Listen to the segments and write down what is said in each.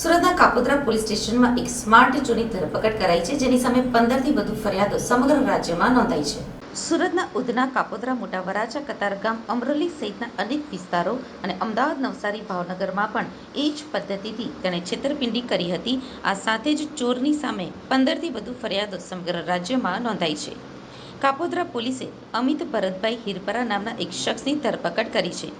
સુરતના કાપોદ્રા પોલીસ સ્ટેશનમાં એક સ્માર્ટ ચોરી ધરપકડ કરાઈ છે, જેની સામે પંદરથી વધુ ફરિયાદો સમગ્ર રાજ્યમાં નોંધાઈ છે. સુરતના ઉધના કાપોદ્રા મોટા વરાછા કતારગામ અમરોલી સહિતના અનેક વિસ્તારો અને અમદાવાદ નવસારી ભાવનગરમાં પણ એ જ પદ્ધતિથી તેણે છેતરપિંડી કરી હતી. આ સાથે જ ચોરની સામે પંદરથી વધુ ફરિયાદો સમગ્ર રાજ્યમાં નોંધાઈ છે. કાપોદ્રા પોલીસે અમિત ભરતભાઈ હિરપરા નામના એક શખ્સની ધરપકડ કરી છે.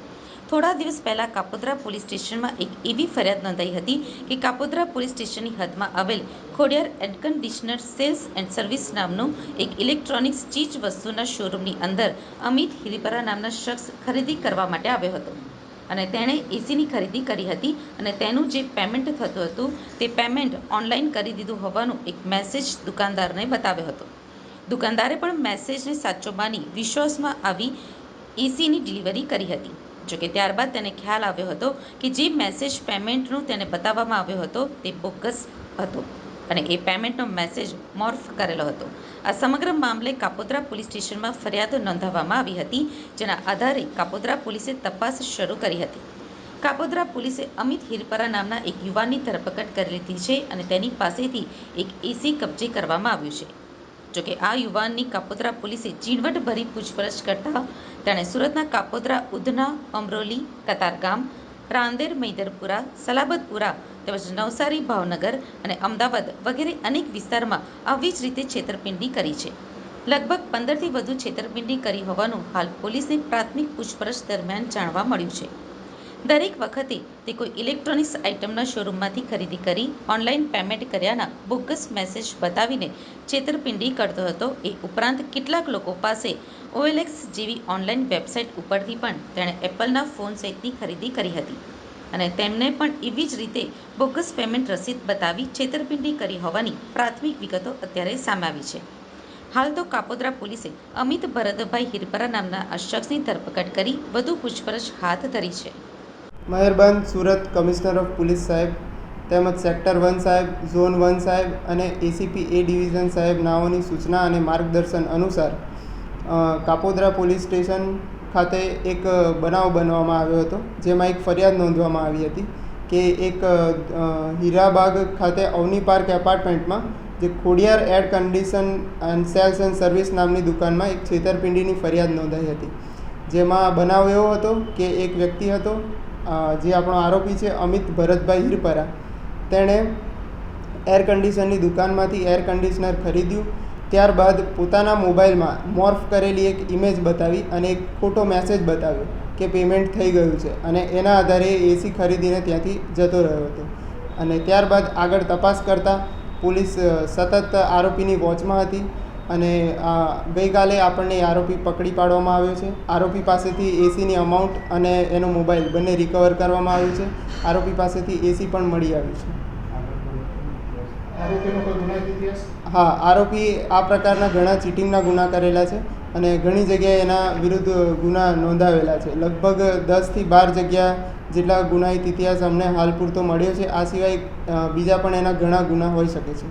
થોડા દિવસ પહેલા કાપોદ્રા પોલીસ સ્ટેશનમાં એક એવી ફરિયાદ નોંધાઈ હતી કે કાપોદ્રા પોલીસ સ્ટેશનની હદમાં આવેલ Khodiyar air conditioner sales and service નામનું એક ઇલેક્ટ્રોનિક્સ ચીજ વસ્તુના શોરૂમની અંદર અમિત હિરીપરા નામના શખ્સ ખરીદી કરવા માટે આવ્યો હતો. અને તેણે એસીની ખરીદી કરી હતી અને તેનું જે પેમેન્ટ થતું હતું તે પેમેન્ટ ઓનલાઈન કરી દીધું હોવાનું એક મેસેજ દુકાનદારને બતાવ્યો હતો. દુકાનદારે પણ મેસેજને સાચો માની વિશ્વાસમાં આવી એસીની ડિલિવરી કરી હતી. જોકે ત્યારબાદ તેને ખ્યાલ આવ્યો હતો કે જે મેસેજ પેમેન્ટનું તેને બતાવવામાં આવ્યો હતો તે બોગસ હતો અને એ પેમેન્ટનો મેસેજ મોર્ફ કરેલો હતો. આ સમગ્ર મામલે કાપોદ્રા પોલીસ સ્ટેશનમાં ફરિયાદ નોંધાવવામાં આવી હતી, જેના આધારે કાપોદ્રા પોલીસે તપાસ શરૂ કરી હતી. કાપોદ્રા પોલીસે અમિત હિરપરા નામના એક યુવાનની ધરપકડ કરી લીધી છે અને તેની પાસેથી એક એસી કબજે કરવામાં આવ્યું છે. જોકે આ યુવાનની કાપોદ્રા પોલીસે ઝીણવટભરી પૂછપરછ કરતા તેણે સુરતના કાપોદ્રા, ઉધના, અમરોલી, કતારગામ, રાંદેર, મૈદરપુરા, સલાબતપુરા તેમજ નવસારી, ભાવનગર અને અમદાવાદ વગેરે અનેક વિસ્તારમાં આવી જ રીતે છેતરપિંડી કરી છે. લગભગ પંદરથી વધુ છેતરપિંડી કરી હોવાનું હાલ પોલીસની પ્રાથમિક પૂછપરછ દરમિયાન જાણવા મળ્યું છે. દરેક વખતે તે કોઈ ઇલેક્ટ્રોનિક્સ આઇટમના શોરૂમમાંથી ખરીદી કરી ઓનલાઈન પેમેન્ટ કર્યાના બોગસ મેસેજ બતાવીને છેતરપિંડી કરતો હતો. એ ઉપરાંત કેટલાક લોકો પાસે ઓએલએક્સ જેવી ઓનલાઈન વેબસાઇટ ઉપરથી પણ તેણે એપલના ફોન સહિતની ખરીદી કરી હતી અને તેમને પણ એવી જ રીતે બોગસ પેમેન્ટ રસીદ બતાવી છેતરપિંડી કરી હોવાની પ્રાથમિક વિગતો અત્યારે સામે આવી છે. હાલ તો કાપોદ્રા પોલીસે અમિત ભરતભાઈ હિરપરા નામના આ શખ્સની ધરપકડ કરી વધુ પૂછપરછ હાથ ધરી છે. મહેરબાન સુરત કમિશનર ઓફ પોલીસ સાહેબ, તેમજ સેક્ટર વન સાહેબ, ઝોન વન સાહેબ અને એસીપી એ ડિવિઝન સાહેબ નાઓની સૂચના અને માર્ગદર્શન અનુસાર કાપોદ્રા પોલીસ સ્ટેશન ખાતે એક બનાવ બનવામાં આવ્યો હતો, જેમાં એક ફરિયાદ નોંધવામાં આવી હતી કે એક હીરાબાગ ખાતે અવની પાર્ક એપાર્ટમેન્ટમાં જે Khodiyar air condition and sales and service નામની દુકાનમાં એક છેતરપિંડીની ફરિયાદ નોંધાઈ હતી. જેમાં બનાવ એવો હતો કે એક વ્યક્તિ હતો જે આપણો આરોપી છે અમિત ભરતભાઈ હિરપરા, તેણે એર કન્ડિશનની દુકાનમાંથી એર કન્ડિશનર ખરીદ્યું. ત્યારબાદ પોતાના મોબાઈલમાં મોર્ફ કરેલી એક ઇમેજ બતાવી અને એક ખોટો મેસેજ બતાવ્યો કે પેમેન્ટ થઈ ગયું છે અને એના આધારે એસી ખરીદીને ત્યાંથી જતો રહ્યો હતો. અને ત્યારબાદ આગળ તપાસ કરતાં પોલીસ સતત આરોપીની વોચમાં હતી. અને આ ગઈકાલે આપણને આરોપી પકડી પાડવામાં આવ્યો છે. આરોપી પાસેથી એસીની અમાઉન્ટ અને એનો મોબાઈલ બંને રિકવર કરવામાં આવ્યું છે. આરોપી પાસેથી એસી પણ મળી આવ્યું છે. હા આરોપી આ પ્રકારના ઘણા ચીટિંગના ગુના કરેલા છે અને ઘણી જગ્યાએ એના વિરુદ્ધ ગુના નોંધાવેલા છે. લગભગ દસથી બાર જગ્યા જેટલા ગુનાહિત ઇતિહાસ અમને હાલ પૂરતો મળ્યો છે. આ સિવાય બીજા પણ એના ઘણા ગુના હોઈ શકે છે.